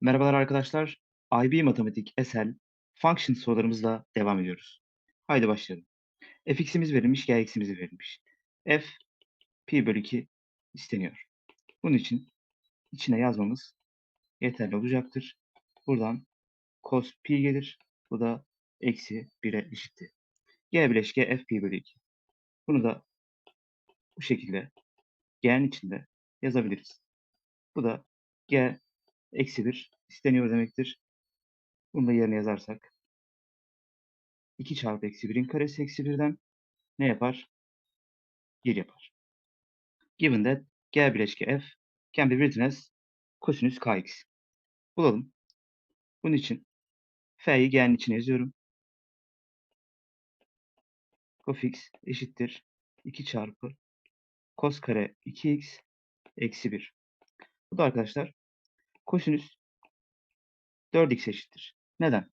Merhabalar arkadaşlar. IB Matematik SL function sorularımızla devam ediyoruz. Haydi başlayalım. fx'imiz verilmiş, gx'imiz verilmiş. f pi bölü 2 isteniyor. Bunun için içine yazmamız yeterli olacaktır. Buradan cos pi gelir. Bu da eksi 1'e eşittir. g bileşke f pi bölü 2. Bunu da bu şekilde g'nin içinde yazabiliriz. Bu da g eksi 1 isteniyor demektir. Bunu da yerine yazarsak 2 çarpı eksi 1'in karesi eksi 1'den ne yapar? 1 yapar. Given that g bileşke f can be written as kosinüs kx. Bulalım. Bunun için f'yi g'nin içine yazıyorum. Cofx eşittir 2 çarpı cos kare 2x eksi 1. Bu da arkadaşlar kosinüs 4x eşittir. Neden?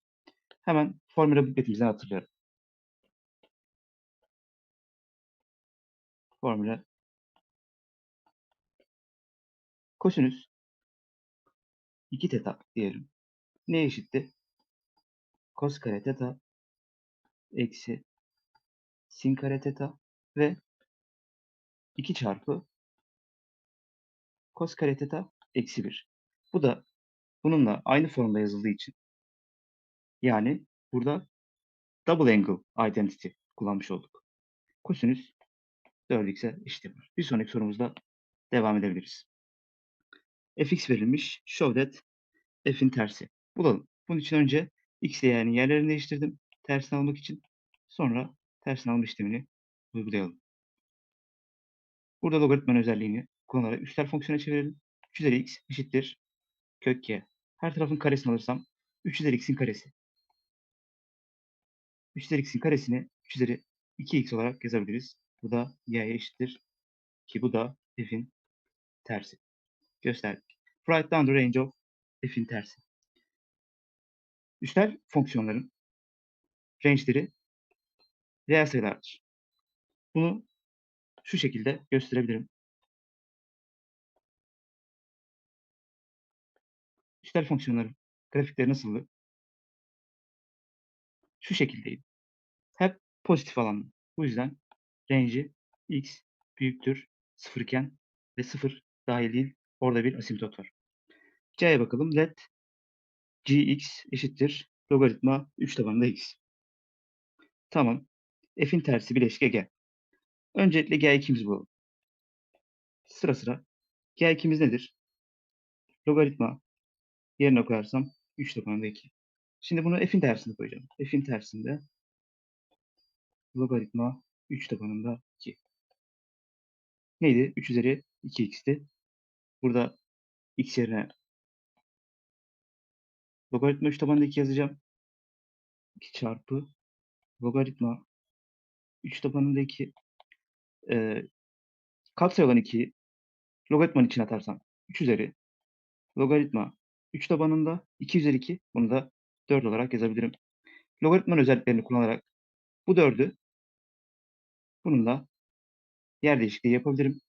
Hemen formüle bukletimizden hatırlayalım. Formüle kosinüs 2 teta diyelim. Ne eşitti? Cos kare teta eksi sin kare teta ve 2 çarpı cos kare teta eksi 1. Bu da bununla aynı formda yazıldığı için yani burada double angle identity kullanmış olduk. Kosinüs 4x'e eşit. Bir sonraki sorumuzda devam edebiliriz. fx verilmiş. Show that f'in tersi. Bulalım. Bunun için önce x değerinin yerlerini değiştirdim. Tersini almak için. Sonra tersini alma işlemini uygulayalım. Burada logaritmanın özelliğini kullanarak üstel fonksiyona çevirelim. 3 üzeri x eşittir kök y. Her tarafın karesini alırsam 3 üzeri x'in karesi. 3 üzeri x'in karesini 3 üzeri 2x olarak yazabiliriz. Bu da y'ye eşittir. Ki bu da f'in tersi. Gösterdik. Write down the range of f'in tersi. Üstel fonksiyonların range'leri reel sayılardır. Bunu şu şekilde gösterebilirim. Üstel fonksiyonların grafikleri nasıldı? Şu şekildeydi. Hep pozitif alanlı. Bu yüzden range'i x büyüktür 0 iken ve 0 dahil değil. Orada bir asimtot var. C'ye bakalım. Let gx eşittir logaritma 3 tabanında x. Tamam. F'in tersi bileşke g. Öncelikle g2'mizi bulalım. Sıra sıra. g2'miz nedir? Logaritma yerine koyarsam 3 tabanında 2. Şimdi bunu f'in tersine koyacağım. F'in tersinde logaritma 3 tabanında 2. Neydi? 3 üzeri 2x'ti. Burada x yerine logaritma 3 tabanında 2 yazacağım. 2 çarpı logaritma 3 tabanında 2 e, katsayı olan 2'yi logaritmanın içine atarsam 3 üzeri logaritma 3 tabanında 2 üzeri 2 bunu da 4 olarak yazabilirim. Logaritmanın özelliklerini kullanarak bu 4'ü bununla yer değişikliği yapabilirim.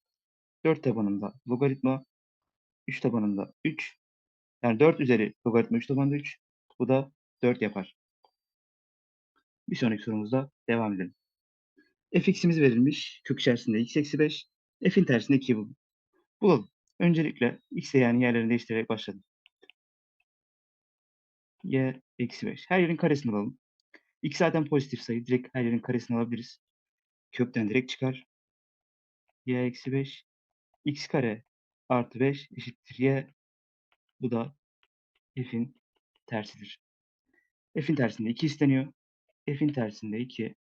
4 tabanında logaritma 3 tabanında 3 yani 4 üzeri logaritma 3 tabanında 3 bu da 4 yapar. Bir sonraki sorumuzda devam edelim. fx'imiz verilmiş. Kök içerisinde x eksi 5. f'in tersinde 2'yi bulalım. Bulalım. Öncelikle x yani yerlerini değiştirerek başladım. Y eksi 5. Her yerin karesini alalım. x zaten pozitif sayı. Direkt her yerin karesini alabiliriz. Kökten direkt çıkar. y eksi 5. x kare artı 5 eşittir y. Bu da f'in tersidir. f'in tersinde 2 isteniyor. f'in tersinde 2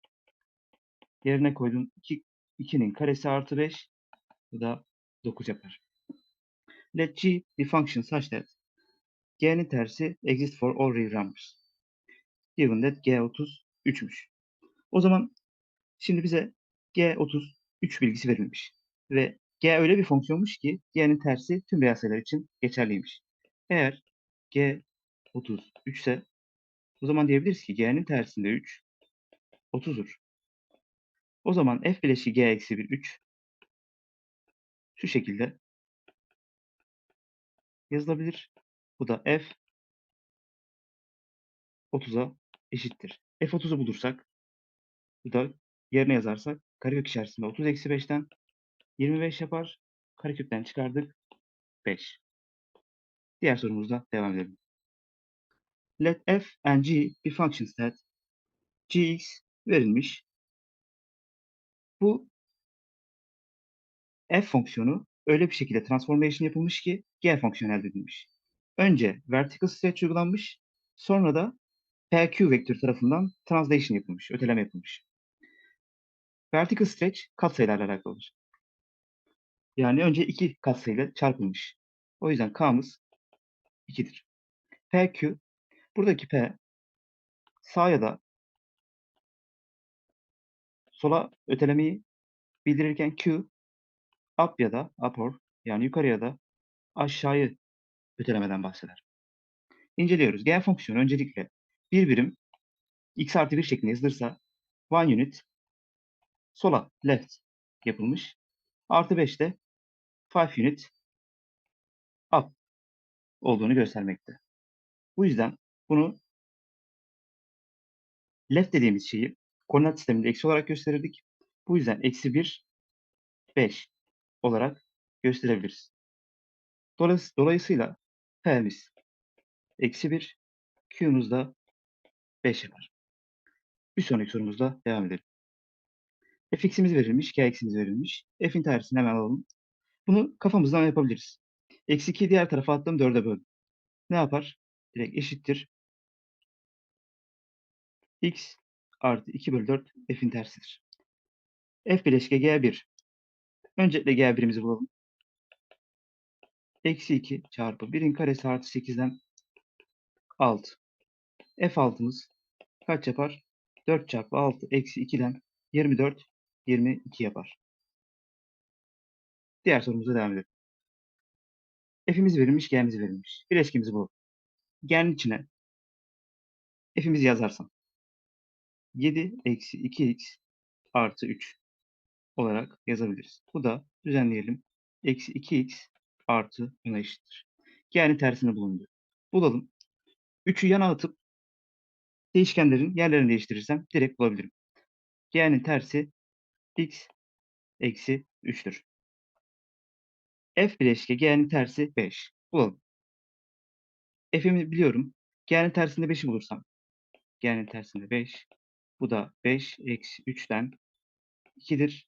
yerine koydum. 2, 2'nin karesi artı 5. Bu da 9 yapar. Let g be function such that g'nin tersi exist for all real numbers. Given that g 33'müş. O zaman şimdi bize g 33 bilgisi verilmiş. Ve g öyle bir fonksiyonmuş ki g'nin tersi tüm reel sayılar için geçerliymiş. Eğer g 33 ise o zaman diyebiliriz ki g'nin tersinde 3 30'dur. O zaman f bileşki g eksi 1 3 şu şekilde yazılabilir. Bu da f 30'a eşittir. F30'u bulursak bu da yerine yazarsak karekök içerisinde 30 eksi 5'ten 25 yapar. Karekökten çıkardık 5. Diğer sorumuzla devam edelim. Let f and g be functions that gx verilmiş. Bu f fonksiyonu öyle bir şekilde transformation yapılmış ki g fonksiyonu elde edilmiş. Önce vertical stretch uygulanmış, sonra da PQ vektör tarafından translation yapılmış, öteleme yapılmış. Vertical stretch katsayılarla alakalıdır. Yani önce iki katsayıyla çarpılmış. O yüzden K'mız 2'dir. PQ, buradaki P sağa ya da sola ötelemeyi bildirirken Q up ya da upward yani yukarı ya da aşağıyı ötelemeden bahseder. İnceliyoruz. G fonksiyonu öncelikle bir birim x artı 1 şeklinde yazılırsa one unit sola left yapılmış. Artı 5 de 5 unit up olduğunu göstermekte. Bu yüzden bunu left dediğimiz şeyi koordinat sisteminde eksi olarak gösterirdik. Bu yüzden eksi 1, 5 olarak gösterebiliriz. Dolayısıyla P'miz eksi 1, Q'muz da 5 yapar. Bir sonraki sorumuzda devam edelim. fx'imiz verilmiş, gx'imiz verilmiş. f'in tersini hemen alalım. Bunu kafamızdan yapabiliriz. Eksi 2'yi diğer tarafa attım 4'e böldüm. Ne yapar? Direkt eşittir. x artı 2 bölü 4 f'in tersidir. f bileşke g1. Öncelikle g1'imizi bulalım. Eksi 2 çarpı 1'in karesi artı 8'den 6. f6'mız kaç yapar? 4 çarpı 6 eksi 2'den 24, 22 yapar. Diğer sorumuza devam edelim. F'imiz verilmiş, G'miz verilmiş. Bileşkimizi bulalım. G'nin içine F'imizi yazarsam 7 eksi 2x artı 3 olarak yazabiliriz. Bu da düzenleyelim. Eksi 2x artı 10'a eşittir. G'nin tersini bulundu. Bulalım. 3'ü yana atıp değişkenlerin yerlerini değiştirirsem direkt bulabilirim. G'nin tersi x eksi 3'tür. F bileşke G'nin tersi 5. Bulalım. F'imi biliyorum. G'nin tersinde 5'i bulursam. G'nin tersinde 5. Bu da 5 eksi 3'ten 2'dir.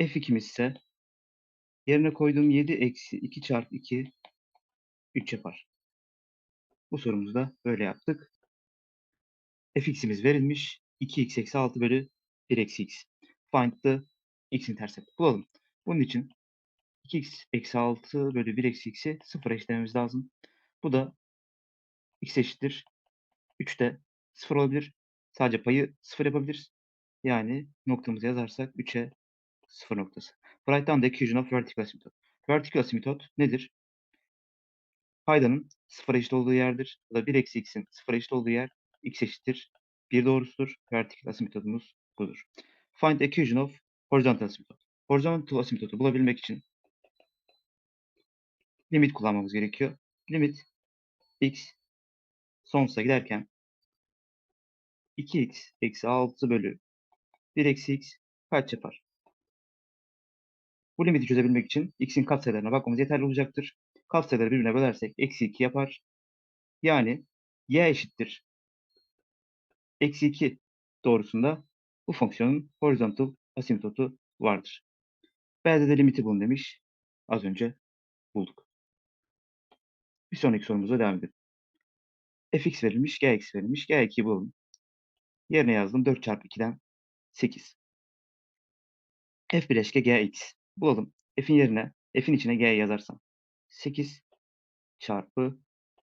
F2'miz ise yerine koyduğum 7 eksi 2 çarpı 2 3 yapar. Bu sorumuzda böyle yaptık. fx'imiz verilmiş. 2x eksi 6 bölü 1 eksi x. Find the x intercept. Bulalım. Bunun için 2x eksi 6 bölü 1 eksi x'i 0 eşitlememiz lazım. Bu da x eşittir. 3 de 0 olabilir. Sadece payı 0 yapabiliriz. Yani noktamızı yazarsak 3'e 0 noktası. Write down the equation of vertical asymptot. Vertical asymptot nedir? Paydanın 0 eşit olduğu yerdir. Ya da 1 eksi x'in 0 eşit olduğu yer x eşittir. 1 doğrusudur. Vertical asymptotumuz budur. Find the of horizontal asymptot. Horizontal asymptotu bulabilmek için limit kullanmamız gerekiyor. Limit x sonsuza giderken 2x eksi 6 bölü 1 eksi x kaç yapar? Bu limiti çözebilmek için x'in katsayılarına bakmamız yeterli olacaktır. Katsayıları birbirine bölersek eksi 2 yapar. Yani y eşittir. Eksi 2 doğrusunda bu fonksiyonun horizontal asimtotu vardır. B'de de limiti bulun demiş. Az önce bulduk. Bir sonraki sorumuza devam edelim. fx verilmiş, gx verilmiş. g2'yi bulalım. Yerine yazdım. 4 çarpı 2'den 8. f bileşke gx. Bulalım. f'in yerine, f'in içine g yazarsam. 8 çarpı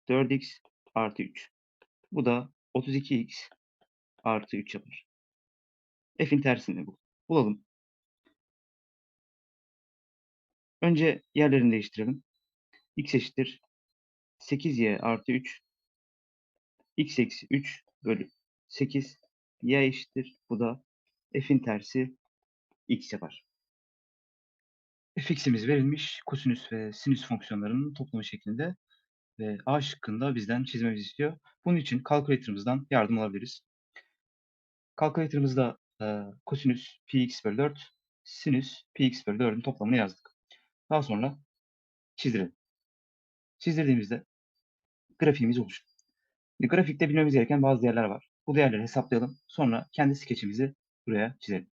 4x artı 3. Bu da 32x artı 3 yapar. F'in tersini bul. Bulalım. Önce yerlerini değiştirelim. x eşittir 8y artı 3 x eksi 3 bölü 8 y eşittir. Bu da f'in tersi x yapar. Fx'imiz verilmiş kosinüs ve sinüs fonksiyonlarının toplamı şeklinde Ve A şıkkında bizden çizmemizi istiyor. Bunun için calculator'ımızdan yardım alabiliriz. Calculator'ımızda e, kosinüs px bölü 4, sinüs px bölü 4'ün toplamını yazdık. Daha sonra çizdirelim. Çizdirdiğimizde grafiğimiz oluşur. Grafikte bilmemiz gereken bazı değerler var. Bu değerleri hesaplayalım. Sonra kendi skeçimizi buraya çizelim.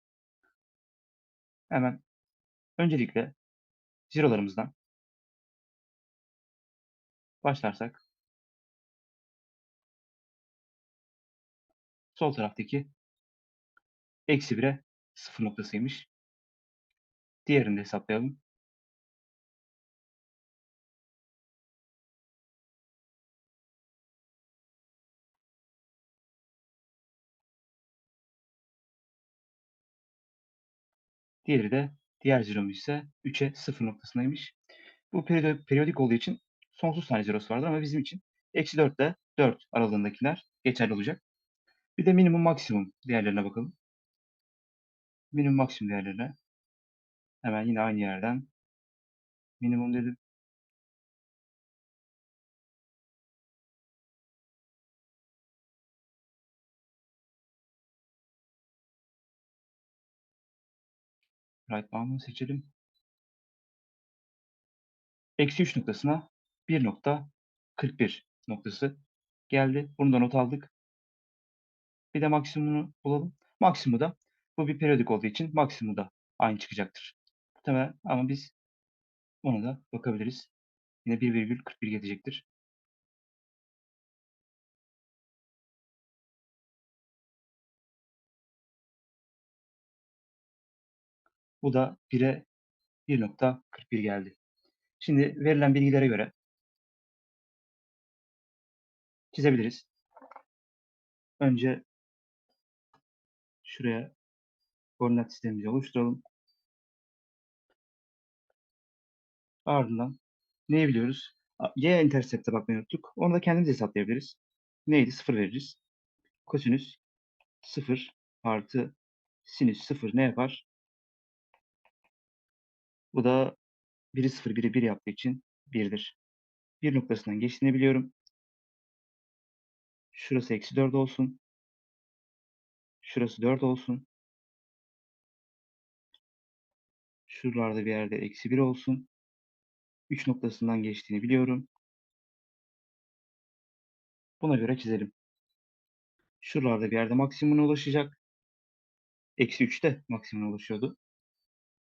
Hemen öncelikle zerolarımızdan başlarsak sol taraftaki eksi 1'e 0 noktasıymış. Diğerini de hesaplayalım. Diğeri de diğer ziromuz ise 3'e 0 noktasındaymış. Bu periyodik olduğu için sonsuz tane zerosu vardır ama bizim için eksi 4 ile 4 aralığındakiler geçerli olacak. Bir de minimum maksimum değerlerine bakalım. Minimum maksimum değerlerine hemen yine aynı yerden minimum dedim. Bound'unu seçelim. Eksi 3 noktasına 1.41 noktası geldi. Bunu da not aldık. Bir de maksimumunu bulalım. Maksimumu da bu bir periyodik olduğu için maksimumu da aynı çıkacaktır. Muhtemelen ama biz ona da bakabiliriz. Yine 1,41 gelecektir. Bu da 1'e 1.41 geldi. Şimdi verilen bilgilere göre çizebiliriz. Önce şuraya koordinat sistemimizi oluşturalım. Ardından neyi biliyoruz? Y intercept'e bakmayı unuttuk. Onu da kendimiz hesaplayabiliriz. Neydi? 0 veririz. Kosinüs 0 artı sinüs 0 ne yapar? Bu da 1'i 0, 1'i 1 yaptığı için 1'dir. 1 noktasından geçtiğini biliyorum. Şurası eksi 4 olsun. Şurası 4 olsun. Şuralarda bir yerde eksi 1 olsun. 3 noktasından geçtiğini biliyorum. Buna göre çizelim. Şuralarda bir yerde maksimumuna ulaşacak. Eksi 3'te maksimumuna ulaşıyordu.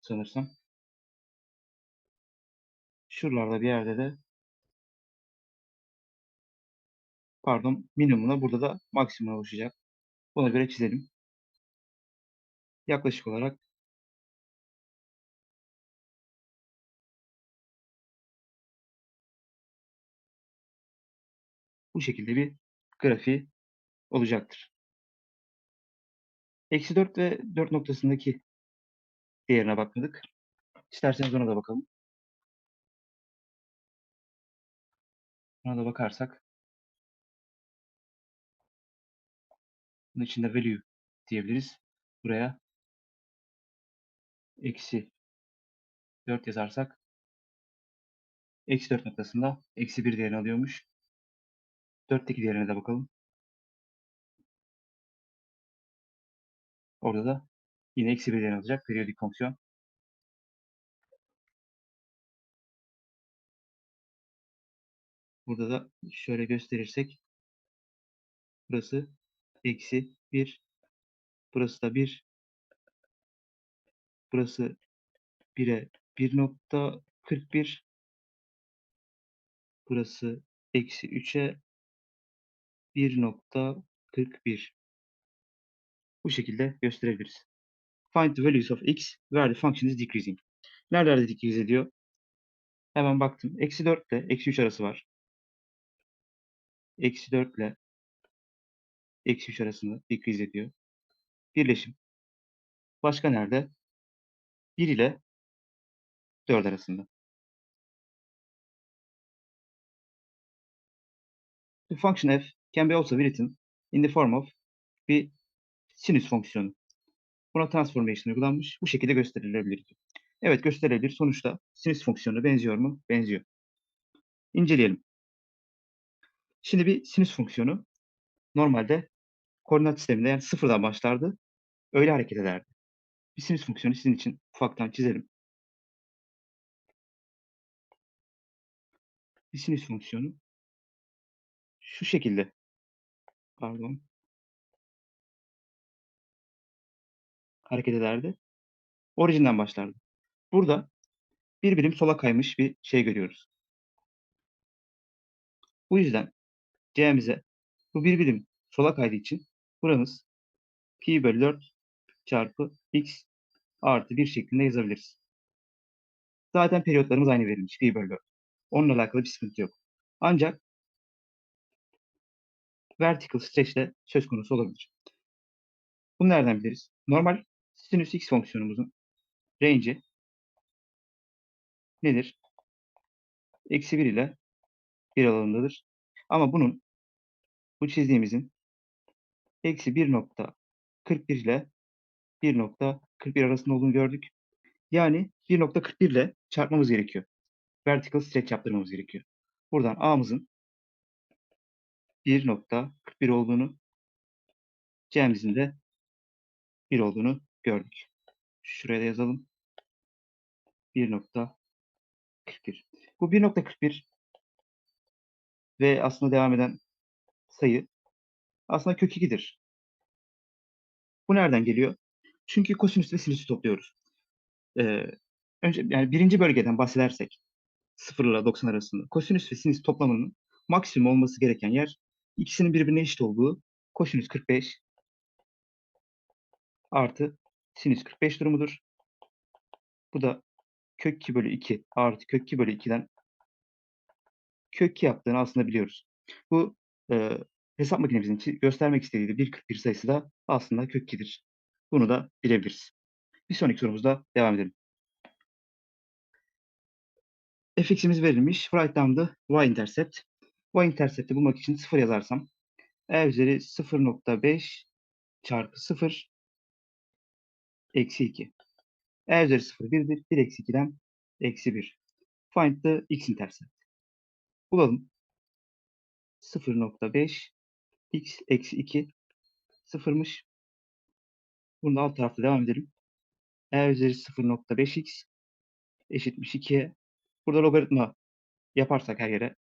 Sanırsam. Şuralarda bir yerde de pardon minimumuna burada da maksimumuna ulaşacak. Buna göre çizelim. Yaklaşık olarak bu şekilde bir grafiği olacaktır. Eksi 4 ve 4 noktasındaki değerine bakmadık. İsterseniz ona da bakalım. Ona da bakarsak bunun içinde value diyebiliriz. Buraya eksi 4 yazarsak eksi 4 noktasında eksi 1 değerini alıyormuş. 4'teki değerine de bakalım. Orada da yine eksi 1 değerini alacak periyodik fonksiyon. Burada da şöyle gösterirsek burası eksi 1 burası da 1 burası 1'e 1.41 burası eksi 3'e 1.41 bu şekilde gösterebiliriz. Find the values of x where the function is decreasing. Nerelerde decrease ediyor? Hemen baktım. Eksi 4 ile eksi 3 arası var. Eksi 4 ile eksi 3 arasında decrease ediyor. Birleşim. Başka nerede? 1 ile 4 arasında. The function f can be also written in the form of bir sinüs fonksiyonu. Buna transformation uygulanmış. Bu şekilde gösterilebilir. Evet gösterilebilir. Sonuçta sinüs fonksiyonuna benziyor mu? Benziyor. İnceleyelim. Şimdi bir sinüs fonksiyonu normalde koordinat sisteminde yani sıfırdan başlardı. Öyle hareket ederdi. Bir sinüs fonksiyonu sizin için ufaktan çizelim. Bir sinüs fonksiyonu şu şekilde. Pardon. Hareket ederdi. Orijinden başlardı. Burada bir birim sola kaymış bir şey görüyoruz. Bu yüzden C'mize bu bir birim sola kaydığı için buramız pi bölü 4 çarpı x artı 1 şeklinde yazabiliriz. Zaten periyotlarımız aynı verilmiş. Pi bölü 4. Onunla alakalı bir sıkıntı yok. Ancak vertical stretch de söz konusu olabilir. Bunu nereden biliriz? Normal sinüs x fonksiyonumuzun range'i nedir? Eksi 1 ile 1 aralığındadır. Ama bunun bu çizdiğimizin eksi 1.41 ile 1.41 arasında olduğunu gördük. Yani 1.41 ile çarpmamız gerekiyor. Vertical stretch yaptırmamız gerekiyor. Buradan A'mızın 1.41 olduğunu, C'mizin de 1 olduğunu gördük. Şuraya da yazalım. 1.41. Bu 1.41 ve aslında devam eden sayı aslında kök 2'dir. Bu nereden geliyor? Çünkü kosinüs ve sinüsü topluyoruz. Ee, önce yani birinci bölgeden bahsedersek 0 ile 90 arasında kosinüs ve sinüs toplamının maksimum olması gereken yer ikisinin birbirine eşit olduğu kosinüs 45 artı sinüs 45 durumudur. Bu da kök 2 bölü 2 artı kök 2 bölü 2'den kök 2 yaptığını aslında biliyoruz. Bu e, hesap makinemizin göstermek istediği 1.41 sayısı da aslında kök 2'dir. Bunu da bilebiliriz. Bir sonraki sorumuzda devam edelim. fx'imiz verilmiş. Write down the y-intercept. Y-intercept'i bulmak için 0 yazarsam e üzeri 0.5 çarpı 0 eksi 2. e üzeri 0 1'dir. 1 eksi 2'den eksi 1. Find the x-intercept. Bulalım. 0.5 x eksi 2 sıfırmış. Bunu alt tarafta devam edelim. e üzeri 0.5x eşitmiş 2'ye. Burada logaritma yaparsak her yere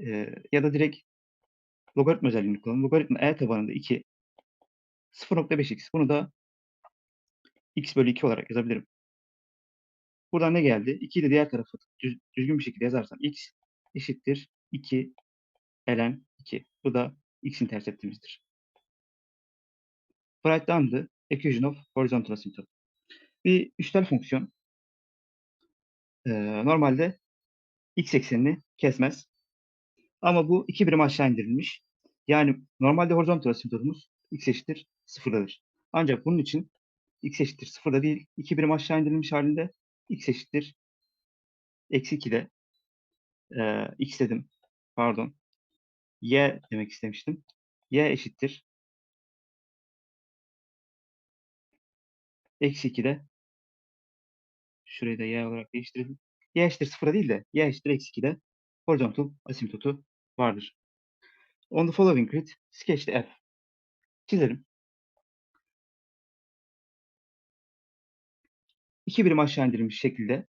e, ya da direkt logaritma özelliğini kullanalım. Logaritma e tabanında 2 0.5x. Bunu da x bölü 2 olarak yazabilirim. Buradan ne geldi? 2'yi de diğer tarafı düz, düzgün bir şekilde yazarsam x eşittir 2 ln 2. Bu da x interceptimizdir. Write down the equation of horizontal asymptote. Bir üstel fonksiyon e, normalde x eksenini kesmez. Ama bu iki birim aşağı indirilmiş. Yani normalde horizontal asymptotumuz x eşittir sıfırdadır. Ancak bunun için x eşittir sıfırda değil, iki birim aşağı indirilmiş halinde x eşittir eksi 2'de e, x dedim. Pardon. Y demek istemiştim. y eşittir eksi 2'de şurayı da y olarak değiştirelim. y eşittir sıfıra değil de y eşittir eksi 2'de horizontal asimtotu vardır. On the following grid, sketch the F. Çizelim. İki birim aşağı indirilmiş şekilde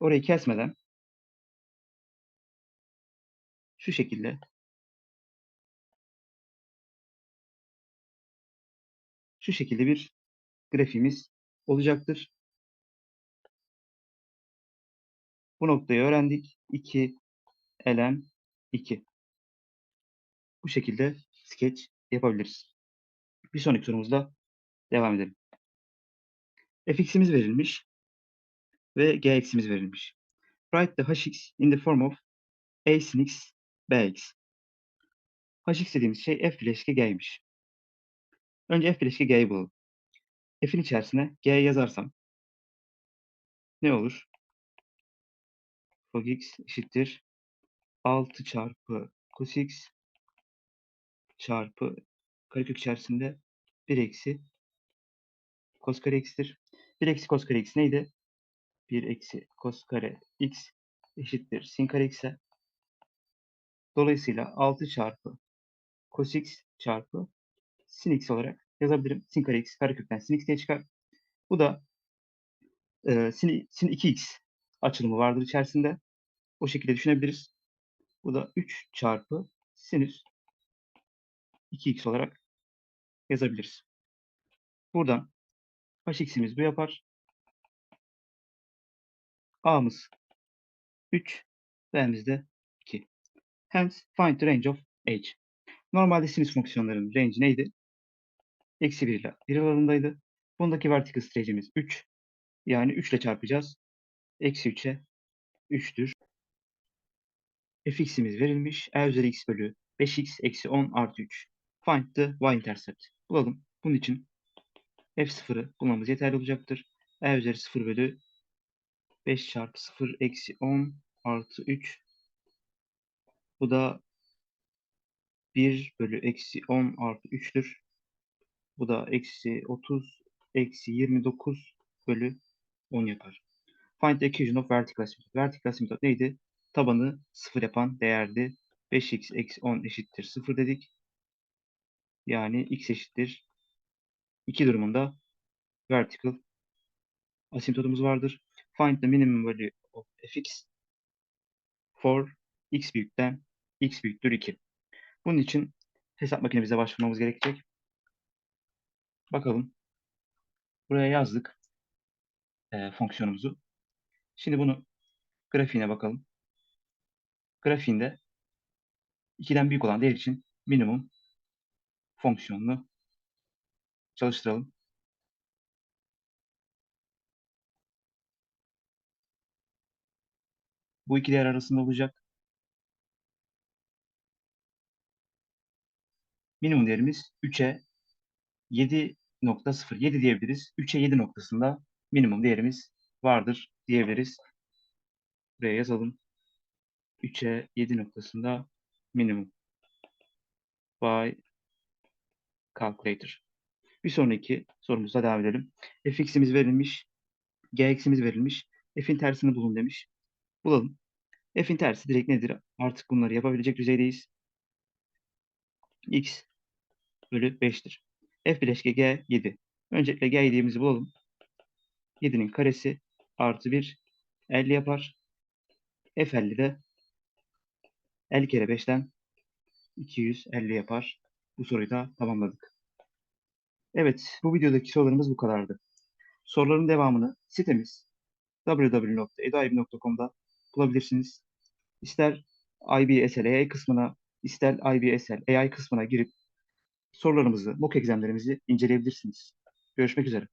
orayı kesmeden şu şekilde şu şekilde bir grafiğimiz olacaktır. Bu noktayı öğrendik. 2 ln 2. Bu şekilde sketch yapabiliriz. Bir sonraki sorumuzda devam edelim. fx'imiz verilmiş ve gx'imiz verilmiş. Write the hx in the form of a sin x bx. hx dediğimiz şey f bileşke g'ymiş. Önce f bileşke g'yi bulalım. f'in içerisine g yazarsam ne olur? log x eşittir 6 çarpı cos x çarpı karekök içerisinde 1 eksi cos kare x'tir. 1 eksi cos kare x neydi? 1 eksi cos kare x eşittir sin kare x'e. Dolayısıyla 6 çarpı cos x çarpı sin x olarak yazabilirim. Sin kare x karekökten sin x diye çıkar. Bu da e, sin, sin 2x açılımı vardır içerisinde. O şekilde düşünebiliriz. Bu da 3 çarpı sinüs 2x olarak yazabiliriz. Buradan hx'imiz bu yapar. a'mız 3, b'miz de 2. Hence find the range of h. Normalde sinüs fonksiyonlarının range neydi? Eksi 1 ile 1 aralığındaydı. Bundaki vertical stretch'imiz 3. Yani 3 ile çarpacağız. Eksi 3'e 3'tür. fx'imiz verilmiş. e üzeri x bölü 5x eksi 10 artı 3. Find the y-intercept. Bulalım. Bunun için f0'ı bulmamız yeterli olacaktır. e üzeri 0 bölü 5 çarpı 0 eksi 10 artı 3. Bu da 1 bölü eksi 10 artı 3'tür. Bu da eksi 30 eksi 29 bölü 10 yapar. Find the equation of vertical asymptote. Vertical asymptote neydi? Tabanı 0 yapan değerdi. 5x eksi 10 eşittir 0 dedik. Yani x eşittir 2 durumunda vertical asymptotumuz vardır. Find the minimum value of fx for x büyükten x büyüktür 2. Bunun için hesap makinemize başvurmamız gerekecek. Bakalım. Buraya yazdık e, fonksiyonumuzu. Şimdi bunu grafiğine bakalım. Grafiğinde 2'den büyük olan değer için minimum fonksiyonunu çalıştıralım. Bu iki değer arasında olacak. Minimum değerimiz 3'e 7.0 7 diyebiliriz. 3'e 7 noktasında minimum değerimiz vardır diyebiliriz. Buraya yazalım. 3'e 7 noktasında minimum by calculator. Bir sonraki sorumuzla devam edelim. fx'imiz verilmiş. gx'imiz verilmiş. f'in tersini bulun demiş. Bulalım. f'in tersi direkt nedir? Artık bunları yapabilecek düzeydeyiz. x bölü 5'tir. f bileşke g 7. Öncelikle g 7'mizi bulalım. 7'nin karesi artı 1 50 yapar. f 50 de 50 kere 5'ten 250 yapar. Bu soruyu da tamamladık. Evet, bu videodaki sorularımız bu kadardı. Soruların devamını sitemiz www.eduib.com'da bulabilirsiniz. İster IBSL AI kısmına, ister IBSL AI kısmına girip sorularımızı, mock egzemlerimizi inceleyebilirsiniz. Görüşmek üzere.